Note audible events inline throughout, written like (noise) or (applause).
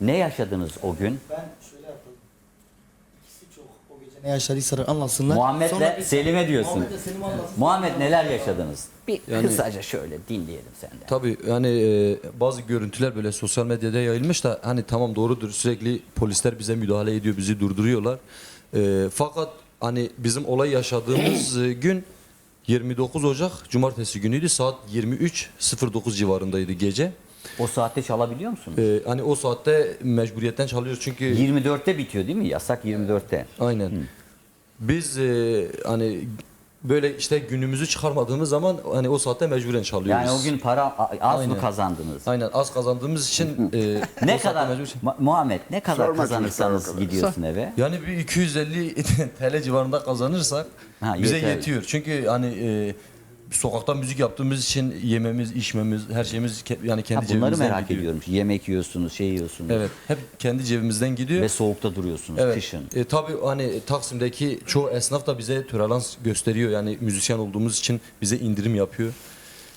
Ne yaşadınız o gün? Ben şöyle yapalım. İkisi çok o gece ne yaşadıysa anlatsınlar. Muhammed'le Sonra biz- Selim'e diyorsun. Muhammed'le Selim anlatsın. Muhammed neler yaşadınız? Bir Yani- kısaca şöyle dinleyelim senden. Tabii yani e, bazı görüntüler böyle sosyal medyada yayılmış da hani tamam doğrudur sürekli polisler bize müdahale ediyor bizi durduruyorlar. E, fakat hani bizim olay yaşadığımız (clears throat) e, gün 29 Ocak Cumartesi günüydü saat 23.09 civarındaydı gece. O saatte çalabiliyor musunuz? E, hani o saatte mecburiyetten çalıyoruz çünkü 24'te bitiyor değil mi? Yasak 24'te. aynen. Biz e, hani böyle işte günümüzü çıkarmadığımız zaman hani o saatte mecburen çalıyoruz. Yani o gün para az mı Aynen. kazandınız? Aynen az kazandığımız için e, (laughs) Ne kadar mecbur- Muhammed ne kadar Sorma kazanırsanız kadar. gidiyorsun eve? Yani bir 250 (laughs) TL civarında kazanırsak Ha, bize yeter. yetiyor. Çünkü hani e, sokakta müzik yaptığımız için yememiz, içmemiz, her şeyimiz ke- yani Ha, kendi bunları cebimizden merak gidiyor. ediyorum. Yemek yiyorsunuz, şey yiyorsunuz Evet, hep kendi cebimizden gidiyor. ve soğukta duruyorsunuz Evet. kışın. E, tabii hani Taksim'deki çoğu esnaf da bize tolerans gösteriyor. Yani müzisyen olduğumuz için bize indirim yapıyor.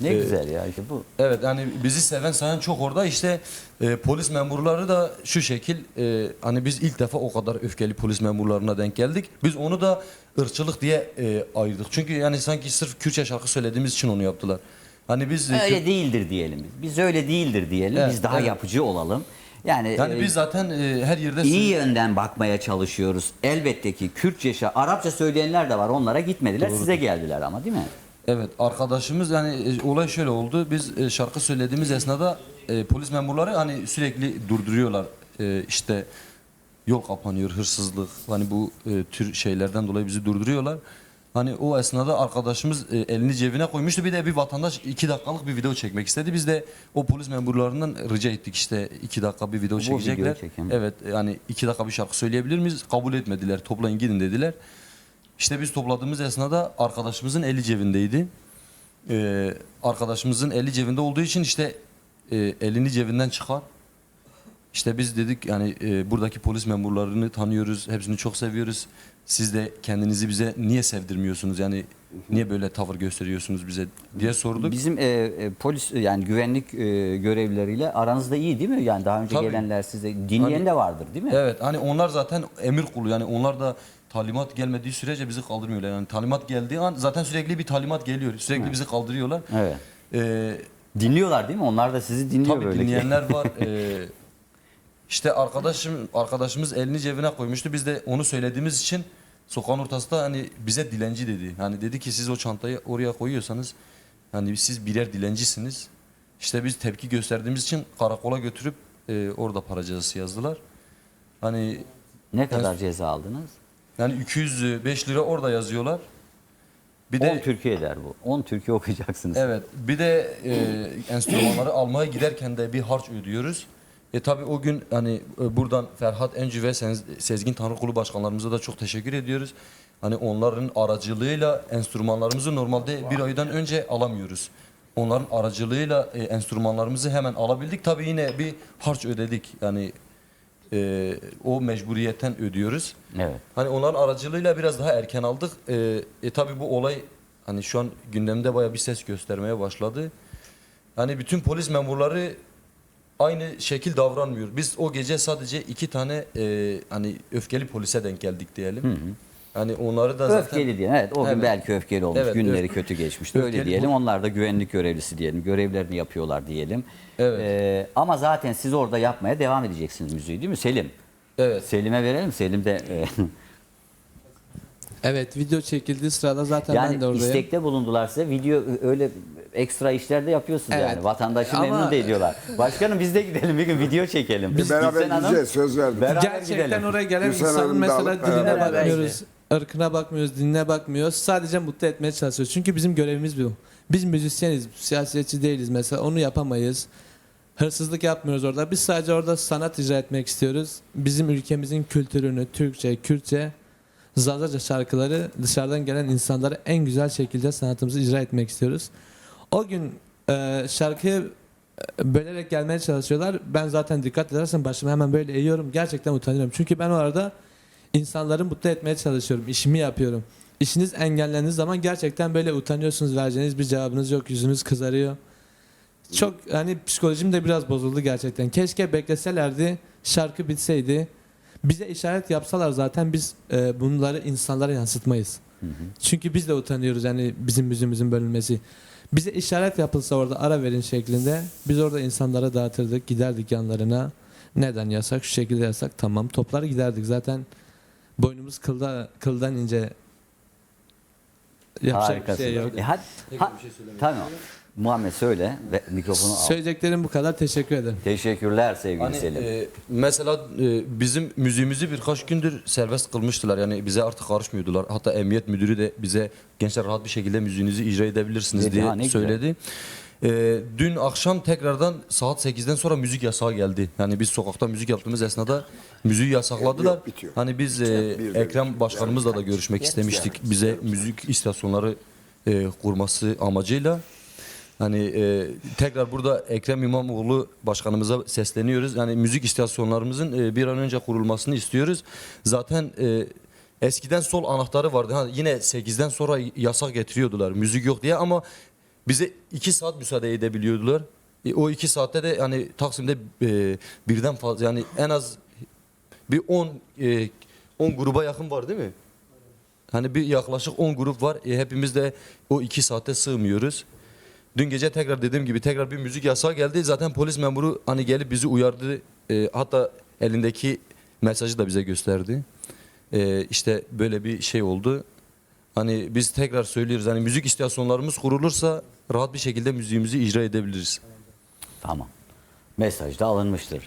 Ne Ee, güzel ya işte bu. Evet yani bizi seven sayan çok orada işte e, polis memurları da şu şekil e, hani biz ilk defa o kadar öfkeli polis memurlarına denk geldik. Biz onu da ırkçılık diye e, ayırdık. Çünkü yani sanki sırf Kürtçe şarkı söylediğimiz için onu yaptılar. Hani biz e, Öyle Kürt- değildir diyelim biz. Öyle değildir diyelim. Evet, biz daha evet. yapıcı olalım. Yani, yani e, biz zaten e, her yerde iyi yönden bakmaya çalışıyoruz. Elbette ki Kürtçe, Arapça söyleyenler de var. Onlara gitmediler. Size geldiler ama değil mi? Evet arkadaşımız yani e, olay şöyle oldu. Biz e, şarkı söylediğimiz esnada e, polis memurları hani sürekli durduruyorlar. E, işte yol kapanıyor, hırsızlık hani bu e, tür şeylerden dolayı bizi durduruyorlar. Hani o esnada arkadaşımız e, elini cebine koymuştu. Bir de bir vatandaş iki dakikalık bir video çekmek istedi. Biz de o polis memurlarından rica ettik işte iki dakika bir video Bu çekecekler. videoyu çekin. Evet yani iki dakika bir şarkı söyleyebilir miyiz? Kabul etmediler. Toplayın gidin dediler. İşte biz topladığımız esnada arkadaşımızın eli cebindeydi. Ee, arkadaşımızın eli cebinde olduğu için işte e, elini cebinden çıkar. İşte biz dedik yani e, buradaki polis memurlarını tanıyoruz, hepsini çok seviyoruz. Siz de kendinizi bize niye sevdirmiyorsunuz? Yani niye böyle tavır gösteriyorsunuz bize diye sorduk. Bizim e, e, polis yani güvenlik e, görevlileriyle aranızda iyi değil mi? Yani daha önce Tabii. gelenler size dinleyen Hani- de vardır değil mi? Evet hani onlar zaten emir kulu yani onlar da talimat gelmediği sürece bizi kaldırmıyorlar. Yani talimat geldiği an zaten sürekli bir talimat geliyor. Sürekli bizi kaldırıyorlar. Evet. Ee, Dinliyorlar değil mi? Onlar da sizi dinliyor Tabii böyle. ki. dinleyenler var. Ee, (laughs) işte arkadaşım arkadaşımız elini cebine koymuştu. Biz de onu söylediğimiz için sokağın ortasında hani bize dilenci dedi. Hani dedi ki siz o çantayı oraya koyuyorsanız hani siz birer dilencisiniz. İşte biz tepki gösterdiğimiz için karakola götürüp e, orada para cezası yazdılar. Hani Ne kadar ceza aldınız? yani 205 lira orada yazıyorlar. Bir 10 de Türkiye eder bu. 10 Türkiye okuyacaksınız. Evet. Bir de e, enstrümanları almaya giderken de bir harç ödüyoruz. E tabi o gün hani e, buradan Ferhat Encü ve Sez- Sezgin Tanrıkulu başkanlarımıza da çok teşekkür ediyoruz. Hani onların aracılığıyla enstrümanlarımızı normalde bir aydan önce alamıyoruz. Onların aracılığıyla e, enstrümanlarımızı hemen alabildik. Tabi yine bir harç ödedik. Yani e, o mecburiyetten ödüyoruz. Evet. Hani onların aracılığıyla biraz daha erken aldık. Ee, e tabi bu olay hani şu an gündemde baya bir ses göstermeye başladı. Hani bütün polis memurları aynı şekil davranmıyor. Biz o gece sadece iki tane e, hani öfkeli polise denk geldik diyelim. Hani onları da zaten Öfkeli diyelim. Evet o gün Evet. belki öfkeli olmuş. Evet, Günleri öf- kötü geçmişti. Öyle öfkeli diyelim. bu- Onlar da güvenlik görevlisi diyelim. Görevlerini yapıyorlar diyelim. Evet. Ee, ama zaten siz orada yapmaya devam edeceksiniz müziği değil mi Selim? evet. Selim'e verelim. Selim de e, (laughs) Evet video çekildiği sırada zaten ben de yani oradayım. istekte bulundular size. Video öyle ekstra işler de yapıyorsunuz Evet. yani. Vatandaşı Ama- memnun da ediyorlar. Başkanım biz de gidelim bir gün video çekelim. Biz beraber Gülsen Hanım, gideceğiz söz verdik. Beraber Gerçekten gidelim. oraya gelen Gülsen insanın Hanım da mesela alıp diline beraber bakmıyoruz, ırkına bakmıyoruz, dinine bakmıyoruz. Sadece mutlu etmeye çalışıyoruz. Çünkü bizim görevimiz bu. Biz müzisyeniz, siyasetçi değiliz mesela. Onu yapamayız. Hırsızlık yapmıyoruz orada. Biz sadece orada sanat icra etmek istiyoruz. Bizim ülkemizin kültürünü, Türkçe, Kürtçe, Zazaca şarkıları dışarıdan gelen insanlara en güzel şekilde sanatımızı icra etmek istiyoruz. O gün e, şarkıyı e, bölerek gelmeye çalışıyorlar. Ben zaten dikkat edersen başımı hemen böyle eğiyorum. Gerçekten utanıyorum. Çünkü ben orada insanları mutlu etmeye çalışıyorum. İşimi yapıyorum. İşiniz engellendiği zaman gerçekten böyle utanıyorsunuz. Vereceğiniz bir cevabınız yok. Yüzünüz kızarıyor. Çok hani psikolojim de biraz bozuldu gerçekten. Keşke bekleselerdi. şarkı bitseydi bize işaret yapsalar zaten biz e, bunları insanlara yansıtmayız. Çünkü biz de utanıyoruz yani bizim müziğimizin bölünmesi. Bize işaret yapılsa orada ara verin şeklinde biz orada insanlara dağıtırdık giderdik yanlarına. Neden yasak? Şu şekilde yasak. Tamam toplar giderdik. Zaten boynumuz kılda, kıldan ince yapacak Harikasın. bir şey yok. E hadi, ha, tamam. Muhammed söyle ve mikrofonu al. Söyleyeceklerim bu kadar. Teşekkür ederim. Teşekkürler sevgili Hani Selim. e, mesela e, bizim müziğimizi birkaç gündür serbest kılmıştılar. Yani bize artık karışmıyordular. Hatta emniyet müdürü de bize gençler rahat bir şekilde müziğinizi icra edebilirsiniz Dedi, diye ha, ne güzel. söyledi. E, dün akşam tekrardan saat 8'den sonra müzik yasağı geldi. Yani biz sokakta müzik yaptığımız esnada müziği yasakladılar. Yok, bitiyor. Hani biz e, Ekrem Başkanımızla da görüşmek istemiştik. Bize müzik istasyonları e, kurması amacıyla. Hani e, tekrar burada Ekrem İmamoğlu başkanımıza sesleniyoruz. Yani müzik istasyonlarımızın e, bir an önce kurulmasını istiyoruz. Zaten e, eskiden sol anahtarı vardı. Ha, yine 8'den sonra yasak getiriyordular. Müzik yok diye ama bize 2 saat müsaade edebiliyordular. E, o 2 saatte de hani Taksim'de e, birden fazla yani en az bir 10 e, 10 gruba yakın var değil mi? Hani bir yaklaşık 10 grup var. E, hepimiz de o 2 saate sığmıyoruz. Dün gece tekrar dediğim gibi tekrar bir müzik yasağı geldi. Zaten polis memuru hani gelip bizi uyardı. E, hatta elindeki mesajı da bize gösterdi. E, işte böyle bir şey oldu. Hani biz tekrar söylüyoruz. Hani müzik istasyonlarımız kurulursa rahat bir şekilde müziğimizi icra edebiliriz. Tamam. Mesaj da alınmıştır.